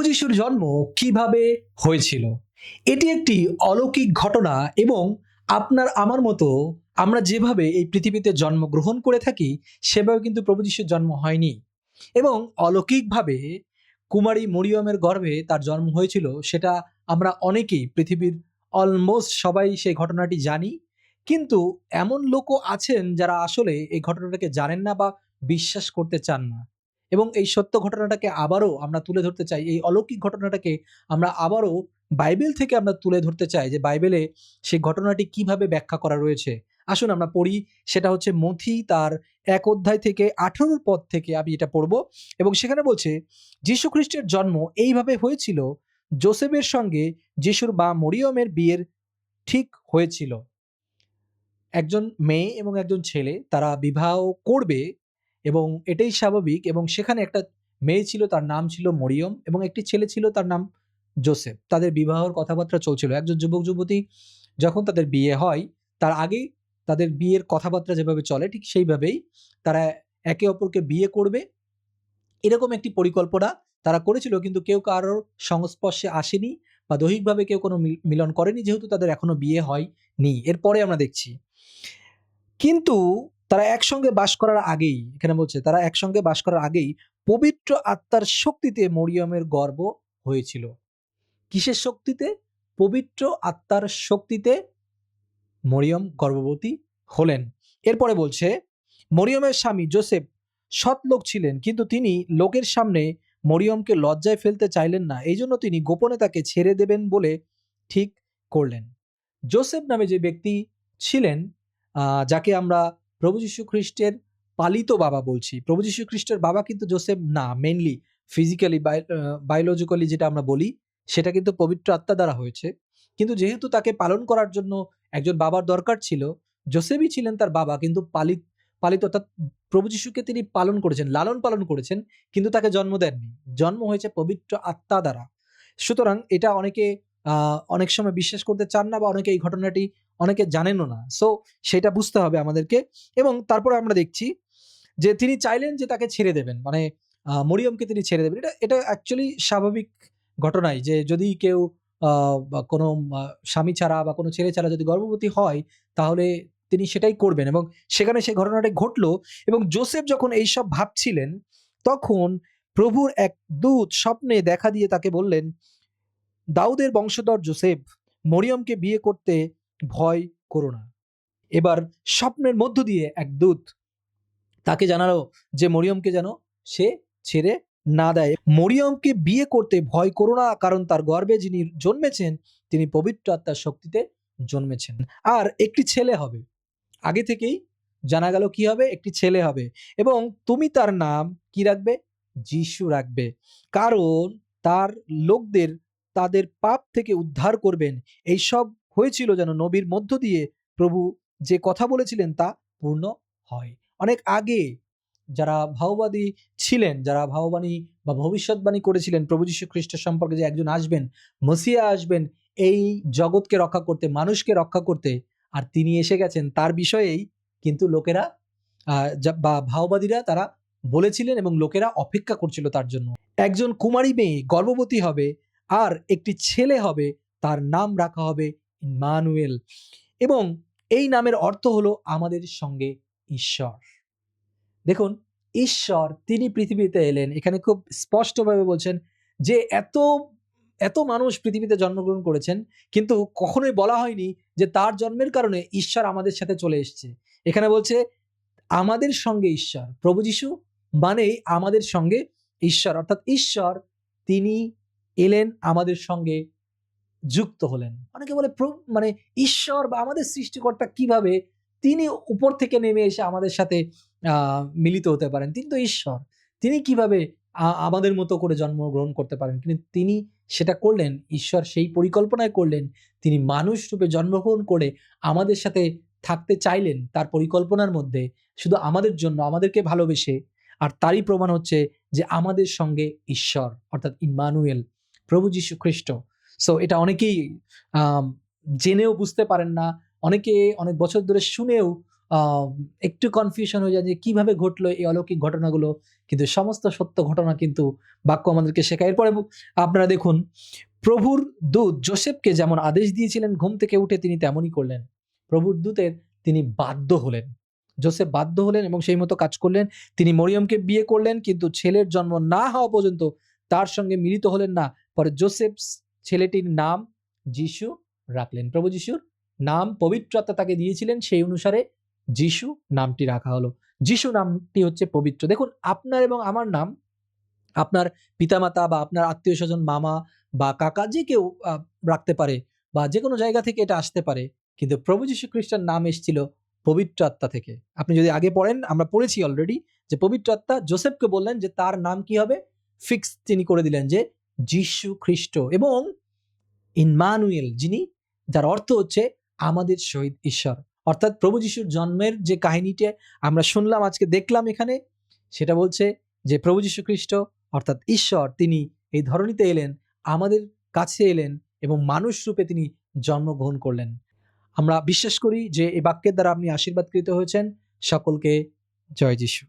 প্রভু যিশুর জন্ম কীভাবে হয়েছিল? এটি একটি অলৌকিক ঘটনা এবং আপনার আমার মতো আমরা যেভাবে এই পৃথিবীতে জন্মগ্রহণ করে থাকি, সেভাবে কিন্তু প্রভু যিশুর জন্ম হয়নি। এবং অলৌকিকভাবে কুমারী মরিয়মের গর্ভে তার জন্ম হয়েছিল, সেটা আমরা অনেকেই পৃথিবীর অলমোস্ট সবাই সেই ঘটনাটি জানি। কিন্তু এমন লোকও আছেন যারা আসলে এই ঘটনাটাকে জানেন না বা বিশ্বাস করতে চান না। এবং এই সত্য ঘটনাটাকে আবারও আমরা তুলে ধরতে চাই। এই অলৌকিক ঘটনাটাকে আমরা আবারও বাইবেল থেকে আমরা তুলে ধরতে চাই যে বাইবেলে সেই ঘটনাটি কীভাবে ব্যাখ্যা করা রয়েছে। আসুন আমরা পড়ি, সেটা হচ্ছে মথি তার এক অধ্যায় থেকে আঠারোর পদ থেকে আমি এটা পড়ব এবং সেখানে বলছে, যীশু খ্রিস্টের জন্ম এইভাবে হয়েছিল, জোসেফের সঙ্গে যিশুর বা মরিয়মের বিয়ের ঠিক হয়েছিল। একজন মেয়ে এবং একজন ছেলে তারা বিবাহ করবে এবং এটাই স্বাভাবিক এবং সেখানে একটা মেয়ে ছিল, তার নাম ছিল মরিয়ম এবং একটি ছেলে ছিল, তার নাম জোসেফ। তাদের বিবাহর কথাবার্তা চলছিল। একজন যুবক, যুবতী যখন তাদের বিয়ে হয়, তার আগেই তাদের বিয়ের কথাবার্তা যেভাবে চলে, ঠিক সেইভাবেই তারা একে অপরকে বিয়ে করবে। এরকম একটি পরিকল্পনা তারা করেছিল, কিন্তু কেউ কারোর সংস্পর্শে আসেনি বা দৈহিকভাবে কেউ কোনো মিল- মিলন করেনি, যেহেতু তাদের এখনও বিয়ে হয়নি। এরপরে আমরা দেখছি। কিন্তু তারা একসঙ্গে বাস করার আগেই, এখানে বলছে, তারা একসঙ্গে বাস করার আগেই পবিত্র আত্মার শক্তিতে মরিয়মের গর্ব হয়েছিল। কিসের শক্তিতে? পবিত্র আত্মার শক্তিতে মরিয়ম গর্ভবতী হলেন। এরপরে বলছে, মরিয়মের স্বামী জোসেফ সৎ লোক ছিলেন, কিন্তু তিনি লোকের সামনে মরিয়মকে লজ্জায় ফেলতে চাইলেন না। এই জন্য তিনি গোপনে তাকে ছেড়ে দেবেন বলে ঠিক করলেন। জোসেফ নামে যে ব্যক্তি ছিলেন যাকে আমরা প্রভু যীশু খ্রিস্টের পালিত বাবা বলছি। প্রভু যীশু খ্রিস্টের বাবা কিন্তু জোসেফ না মেনলি ফিজিক্যালি বায়োলজিক্যালি যেটা আমরা বলি, সেটা কিন্তু পবিত্র আত্মা দ্বারা হয়েছে। কিন্তু যেহেতু তাকে পালন করার জন্য একজন বাবার দরকার ছিল, জোসেফই ছিলেন তার বাবা, কিন্তু পালিত পালিত অর্থাৎ প্রভু যিশুকে তিনি পালন করেছেন, লালন পালন করেছেন, কিন্তু তাকে জন্ম দেননি। জন্ম হয়েছে পবিত্র আত্মা দ্বারা। সুতরাং এটা অনেকে অনেক সময় বিশ্বাস করতে চান না বা অনেকে এই ঘটনাটি অনেকে জানেনও না। সো সেটা বুঝতে হবে আমাদেরকে। এবং তারপরে আমরা দেখছি যে তিনি চাইলেন যে তাকে ছেড়ে দেবেন। মানে মরিয়মকে তিনি ছেড়ে দেবেন। এটা এটা অ্যাকচুয়ালি স্বাভাবিক ঘটনাই যে যদি কেউ কোনো স্বামী ছাড়া বা কোনো ছেলে ছাড়া যদি গর্ভবতী হয়, তাহলে তিনি সেটাই করবেন। এবং সেখানে সেই ঘটনাটা ঘটলো এবং জোসেফ যখন এইসব ভাবছিলেন, তখন প্রভুর এক দূত স্বপ্নে দেখা দিয়ে তাকে বললেন, দাউদের বংশধর জোসেফ, মরিয়মকে বিয়ে করতে ভয় করো না। এবার স্বপ্নের মধ্য দিয়ে এক দূত তাকে জানালো যে মরিয়মকে যেন সে ছেড়ে না দেয়। মরিয়মকে বিয়ে করতে ভয় করো না, কারণ তার গর্ভে যিনি জন্মেছেন, তিনি পবিত্র আত্মার শক্তিতে জন্মেছেন। আর একটি ছেলে হবে। আগে থেকেই জানা গেল কি হবে? একটি ছেলে হবে। এবং তুমি তার নাম কি রাখবে? যিশু রাখবে। কারণ তার লোকদের তাদের পাপ থেকে উদ্ধার করবেন। এই সব হয়েছিল যেন নবীর মধ্য দিয়ে প্রভু যে কথা বলেছিলেন তা পূর্ণ হয়। অনেক আগে যারা ভাওবাদী ছিলেন, যারা ভাববাণী বা ভবিষ্যৎবাণী করেছিলেন প্রভু যীশু খ্রিস্টের সম্পর্কে যে একজন আসবেন, মসিয়া আসবেন, এই জগৎকে রক্ষা করতে, মানুষকে রক্ষা করতে, আর তিনি এসে গেছেন, তার বিষয়েই কিন্তু লোকেরা বা ভাওবাদীরা তারা বলেছিলেন এবং লোকেরা অপেক্ষা করছিল তার জন্য। একজন কুমারী মেয়ে গর্ভবতী হবে, আর একটি ছেলে হবে, তার নাম রাখা হবে ইমানুয়েল এবং এই নামের অর্থ হলো আমাদের সঙ্গে ঈশ্বর। দেখুন, ঈশ্বর, তিনি পৃথিবীতে এলেন। এখানে খুব স্পষ্টভাবে বলছেন যে এত এত মানুষ পৃথিবীতে জন্মগ্রহণ করেছেন, কিন্তু কখনোই বলা হয়নি যে তার জন্মের কারণে ঈশ্বর আমাদের সাথে চলে এসছে। এখানে বলছে, আমাদের সঙ্গে ঈশ্বর। প্রভু যিশু মানেই আমাদের সঙ্গে ঈশ্বর। অর্থাৎ ঈশ্বর, তিনি এলেন আমাদের সঙ্গে যুক্ত হলেন। অনেকে বলে মানে ঈশ্বর বা আমাদের সৃষ্টিকর্তা কীভাবে তিনি উপর থেকে নেমে এসে আমাদের সাথে মিলিত হতে পারেন? তিনি তো ঈশ্বর। তিনি কীভাবে আমাদের মতো করে জন্মগ্রহণ করতে পারেন? কিন্তু তিনি সেটা করলেন, ঈশ্বর সেই পরিকল্পনায় করলেন। তিনি মানুষ রূপে জন্মগ্রহণ করে আমাদের সাথে থাকতে চাইলেন তার পরিকল্পনার মধ্যে। শুধু আমাদের জন্য, আমাদেরকে ভালোবেসে। আর তারই প্রমাণ হচ্ছে যে আমাদের সঙ্গে ঈশ্বর, অর্থাৎ ইমানুয়েল, প্রভু যীশু খ্রিস্ট। সো এটা অনেকেই জেনেও বুঝতে পারেন না। অনেকে অনেক বছর ধরে শুনেও একটু কনফিউশন হয়ে যায় যে কীভাবে ঘটলো এই অলৌকিক ঘটনাগুলো। কিন্তু সমস্ত সত্য ঘটনা কিন্তু বাক্য আমাদেরকে শেখায়। এরপরে আপনারা দেখুন, প্রভুর দূত জোসেফকে যেমন আদেশ দিয়েছিলেন ঘুম থেকে উঠে তিনি তেমনই করলেন। প্রভুর দূতের তিনি বাধ্য হলেন। জোসেফ বাধ্য হলেন এবং সেই মতো কাজ করলেন। তিনি মরিয়মকে বিয়ে করলেন, কিন্তু ছেলের জন্ম না হওয়া পর্যন্ত তার সঙ্গে মিলিত হলেন না। পরে জোসেফ ছেলেটির নাম যিশু, রাখলেন প্রভু যিশুর। নাম পবিত্রতা তাকে দিয়েছিলেন, সেই অনুসারে যিশু নামটি রাখা হলো। যিশু নামটি হচ্ছে পবিত্র। দেখুন, আপনার এবং আমার নাম, আপনার পিতামাতা বা আপনার আত্মীয় স্বজন, মামা বা কাকা, যে কেউ রাখতে পারে বা যে কোনো জায়গা থেকে এটা আসতে পারে, কিন্তু প্রভু যীশু খ্রিস্টের নাম এসেছিল পবিত্র আত্মা থেকে। আপনি যদি আগে পড়েন, আমরা পড়েছি অলরেডি যে পবিত্র আত্মা জোসেফকে বললেন যে তার নাম কি হবে? ফিক্স তিনি করে দিলেন যে যিশু খ্রিস্ট এবং ইনমানুয়েল যিনি, যার অর্থ হচ্ছে আমাদের শহীদ ঈশ্বর। অর্থাৎ প্রভু যিশুর জন্মের যে কাহিনীটা আমরা শুনলাম, আজকে দেখলাম এখানে, সেটা বলছে যে প্রভু যীশু খ্রিস্ট, অর্থাৎ ঈশ্বর, তিনি এই ধরনীতে এলেন, আমাদের কাছে এলেন এবং মানুষ রূপে তিনি জন্মগ্রহণ করলেন। আমরা বিশ্বাস করি যে এই বাক্যের দ্বারা আপনি আশীর্বাদকৃত হয়েছেন। সকলকে জয় যিশু।